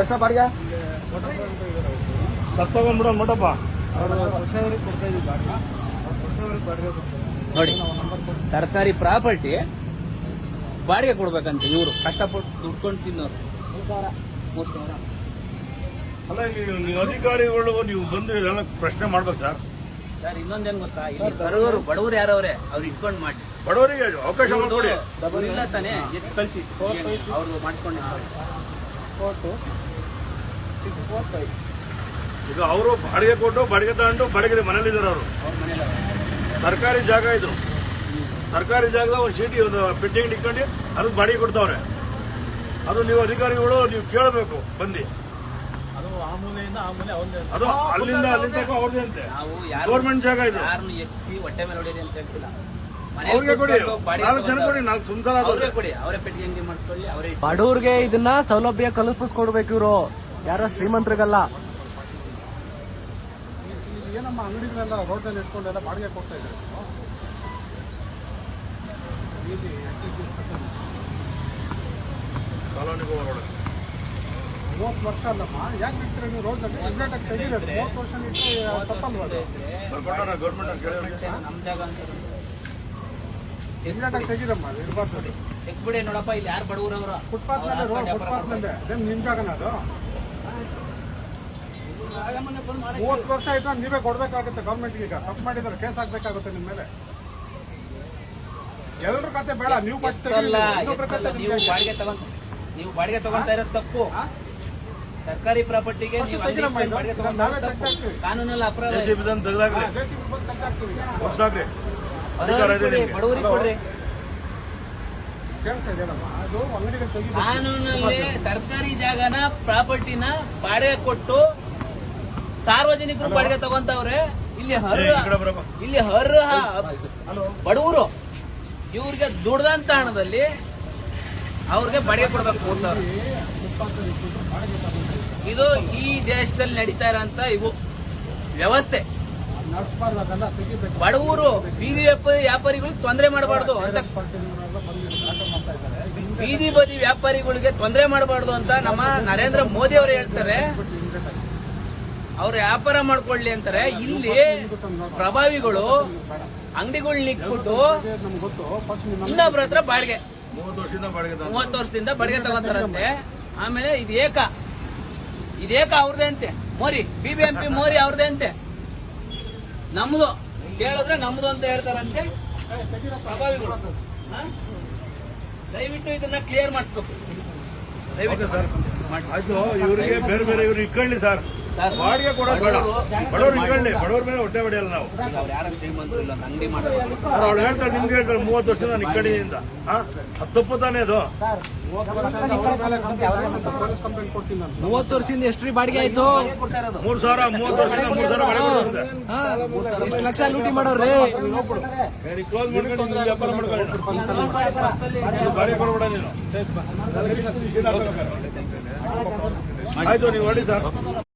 ಎಷ್ಟ ಬಾಡಿಗೆ ಮಟಪ್ಪ ನೋಡಿ. ಸರ್ಕಾರಿ ಪ್ರಾಪರ್ಟಿ ಬಾಡಿಗೆ ಕೊಡ್ಬೇಕಂತ ಇವರು. ಕಷ್ಟಪಟ್ಟು ದುಡ್ಕೊಂಡು ತಿನ್ನೋರು. ಮೂರ್ ಸಾವಿರ. ಅಲ್ಲ ನೀವು ನೀವು ಅಧಿಕಾರಿಗಳು ನೀವು ಬಂದು ಇದೆಲ್ಲ ಪ್ರಶ್ನೆ ಮಾಡ್ಬೇಕು ಸರ್. ಸರ್ ಇನ್ನೊಂದೇನ್ ಗೊತ್ತಾ? ಇಲ್ಲಿ ಬಡವರು ಬಡವರು ಯಾರವ್ರೆ? ಅವ್ರು ಇಟ್ಕೊಂಡು ಮಾಡಿ ಬಡವರಿಗೆ ಅವಕಾಶ ಮಾಡಿಕೊಡಿ. ಇಲ್ಲ ತಾನೆ? ಎತ್ತು ಕಳಿಸಿ. ಅವ್ರು ಮಾಡಿಸ್ಕೊಂಡು. ಇದು ಅವರು ಬಾಡಿಗೆ ಕೊಟ್ಟು ಬಾಡಿಗೆ ತಗೊಂಡು ಬಾಡಿಗೆ ಮನೇಲಿದ್ದಾರೆ ಅವರು. ಅವ್ರ ಸರ್ಕಾರಿ ಜಾಗ ಇದು. ಸರ್ಕಾರಿ ಜಾಗದ ಒಂದು ಸೀಟಿ ಒಂದು ಪೆಟ್ಟಿಂಗ್ ಇಟ್ಕೊಂಡು ಅದಕ್ಕೆ ಬಾಡಿಗೆ ಕೊಡ್ತಾವ್ರೆ. ಅದು ನೀವು ಅಧಿಕಾರಿಗಳು ನೀವು ಕೇಳಬೇಕು ಬಂದಿ. ಅದು ಅಲ್ಲಿಂದ ಅಲ್ಲಿಂದ ಅವ್ರದ್ದೇ ಅಂತೆ. ಗೌರ್ಮೆಂಟ್ ಜಾಗ ಇದು. ಯಾರನ್ನು ಹೊಟ್ಟೆ ಮೇಲೆ ಹೊಡೀರಿ ಅಂತ ಹೇಳ್ತಿಲ್ಲ. ಮನೇಲಿ ಕೊಡಿ. ನಾಲ್ಕು ಜನ ಕೊಡಿ ನಾಲ್ಕು ಸಂಸಾರ ಅವ್ರೇ ಕೊಡಿ ಅವರೇ ಪೆಟ್ಟಿಗೆ ಅಂಗಡಿ ಮಾಡಿಸ್ಕೊಳ್ಳಿ ಅವರೇ ಬಡವ್ರಿಗೆ ಇದನ್ನ ಸೌಲಭ್ಯ ಕಲ್ಪಿಸ್ಕೊಡ್ಬೇಕು ಇವರು. ಯಾರ ಶ್ರೀಮಂತರಿಗಲ್ಲ. ಏನಮ್ಮ ಅಂಗಡಿಗಳೆಲ್ಲ ರೋಡಲ್ಲಿ ಇಟ್ಕೊಂಡೆಲ್ಲ ಬಾಡಿಗೆ ಕೊಡ್ತಾ ಇದ್ದಾರೆ? ಕಾಲೋನಿಗೆ ಹೋಗೋಣ ಮೂವತ್ತು ವರ್ಷ ಅಲ್ಲಮ್ಮ? ಯಾಕೆ ಬಿಡ್ತೀರ ನೀವು ರೋಡ್ನಲ್ಲಿ ಇಮ್ಮಿಡಿಯೇಟಾಗಿ ತೆಗೀಬೇಕು. ಮೂವತ್ತು ವರ್ಷ ನಿಂತು ತಪ್ಪಲ್ವಾ ಅದು ಬರ್ಕೊಂಡಾರ ಗೌರ್ಮೆಂಟ್ ಕೇಳಿ ನಮ್ ಜಾಗ ಅಂತ ನೋಡಪ್ಪ ಇಲ್ಲಿ ಯಾರು ಬಡವರು ಅವರು? ಫುಟ್ಪಾತ್ ಅದು? ಮೂವತ್ತು ವರ್ಷ ಆಯ್ತು ನೀವೇ ಕೊಡ್ಬೇಕಾಗುತ್ತೆ ಗೌರ್ಮೆಂಟ್ಗೆ ಈಗ. ತಪ್ಪು ಮಾಡಿದ್ರೆ ಕೇಸ್ ಹಾಕ್ಬೇಕಾಗುತ್ತೆ ನಿಮ್ಮ ಮೇಲೆ. ಎಲ್ಲರ ಕತೆ ಬೇಡ ನೀವು ನೀವು ಬಾಡಿಗೆ ತಗೊಂತ ನೀವು ಬಾಡಿಗೆ ತಗೊಂತಾ ಇರೋದು ತಪ್ಪು. ಸರ್ಕಾರಿ ಪ್ರಾಪರ್ಟಿಗೆ. ಕಾನೂನಲ್ಲಿ ಅಪರಾಧ ಅಧಿಕಾರ ಇದೆ ನಿಮ್ಗೆ. ಬಡವರಿಗೆ ಕೊಡ್ರಿ. ಕೇಳ್ತಾ ಇದೆಯಲ್ಲಮ್ಮ ಅದು ಅಂಗಡಿಗೆ ಕಾನೂನಲ್ಲಿ ಸರ್ಕಾರಿ ಜಾಗನ ಪ್ರಾಪರ್ಟಿನ ಬಾಡಿಗೆ ಕೊಟ್ಟು ಸಾರ್ವಜನಿಕರು ಬಾಡಿಗೆ ತಗೊಂತವ್ರೆ. ಇಲ್ಲಿ ಏ, ಹರ್ರ ಈ ಕಡೆ ಬರಪ್ಪ. ಇಲ್ಲಿ ಹರ್ರ ಬಡವರು ಇವ್ರಿಗೆ ದುಡ್ದಂತ ಹಣದಲ್ಲಿ ಅವ್ರಿಗೆ ಬಾಡಿಗೆ ಕೊಡ್ಬೇಕು ಮೂರ್ ಸಾವಿರ. ಇದು ಈ ದೇಶದಲ್ಲಿ ನಡೀತಾ ಇರೋಂತ ಇವು. ವ್ಯವಸ್ಥೆ. ಬಡವರು ಬೀದಿ ವ್ಯಾಪಾರಿ ವ್ಯಾಪಾರಿಗಳು ತೊಂದರೆ ಮಾಡಬಾರ್ದು ಅಂತ ಬೀದಿ ಬದಿ ವ್ಯಾಪಾರಿಗಳಿಗೆ ತೊಂದರೆ ಮಾಡಬಾರ್ದು ಅಂತ ನಮ್ಮ ನರೇಂದ್ರ ಮೋದಿ ಅವರು ಹೇಳ್ತಾರೆ. ಅವ್ರು ವ್ಯಾಪಾರ ಮಾಡ್ಕೊಳ್ಳಿ ಅಂತಾರೆ. ಇಲ್ಲಿ ಪ್ರಭಾವಿಗಳು ಅಂಗಡಿಗಳನ್ನ ಇಟ್ಬಿಟ್ಟು ಇನ್ನೊಬ್ರ ಹತ್ರ ಬಾಡಿಗೆ. ಮೂವತ್ತು ವರ್ಷದಿಂದ ಬಾಡಿಗೆ ತಗೋತಾರಂತೆ. ಆಮೇಲೆ ಇದು ಏಕ ಇದೇಕ ಅವ್ರದೇ ಅಂತೆ. ಮೋರಿ ಬಿಬಿಎಂಪಿ ಮೋರಿ ಅವ್ರದೇ ಅಂತೆ. ನಮ್ದು ಕೇಳಿದ್ರೆ ನಮ್ದು ಅಂತ ಹೇಳ್ತಾರಂತೆ. ಪ್ರಭಾವಿಗಳು? ದಯವಿಟ್ಟು ಇದನ್ನ ಕ್ಲಿಯರ್ ಮಾಡಿಸ್ಬೇಕು. ದಯವಿಟ್ಟು ಸರ್ ಅದು ಇವರಿಗೆ ಬೇರೆ ಬೇರೆ ಇವ್ರು ಇಟ್ಕೊಳ್ಳಿ ಸರ್, ಬಾಡಿಗೆ ಕೊಡೋದು ಬೇಡ. ಬಡವರು- ಮೇಲೆ ಹೊಟ್ಟೆ ಹೊಡೆಯಲ್ಲ ನಾವು. ಇಲ್ಲ ಅಂಗಡಿ ಮಾಡೋದು ಅವ್ರು ಅವ್ಳು ಹೇಳ್ತಾರೆ ನಿಮ್ಗೆ ಹೇಳ್ತಾರೆ ಮೂವತ್ತು ವರ್ಷದಿಂದ ನಾನು ಇಕ್ಕಡಿಯಿಂದ ತಪ್ಪು ತಾನೇ ಅದು. ಮೂವತ್ತು ವರ್ಷದಿಂದ ಎಷ್ಟ್ರಿ ಬಾಡಿಗೆ ಆಯ್ತು? ಮೂರ್ ಸಾವಿರ ಮೂವತ್ತು ವರ್ಷದಿಂದ ಮೂರ್ ಸಾವಿರ ಬಾಡಿಗೆ ಇಷ್ಟು ಲಕ್ಷ ಲೂಟಿ ಕ್ಲೋಸ್ ಮಾಡ್ಕೊಂಡು ವ್ಯಾಪಾರ ಮಾಡ್ಕೊಳ್ಳಿ. ಬಾಡಿಗೆ ಕೊಡಬೇಡ ನೀನು. ಆಯ್ತು ನೀವು ಹೊಡಿ ಸರ್.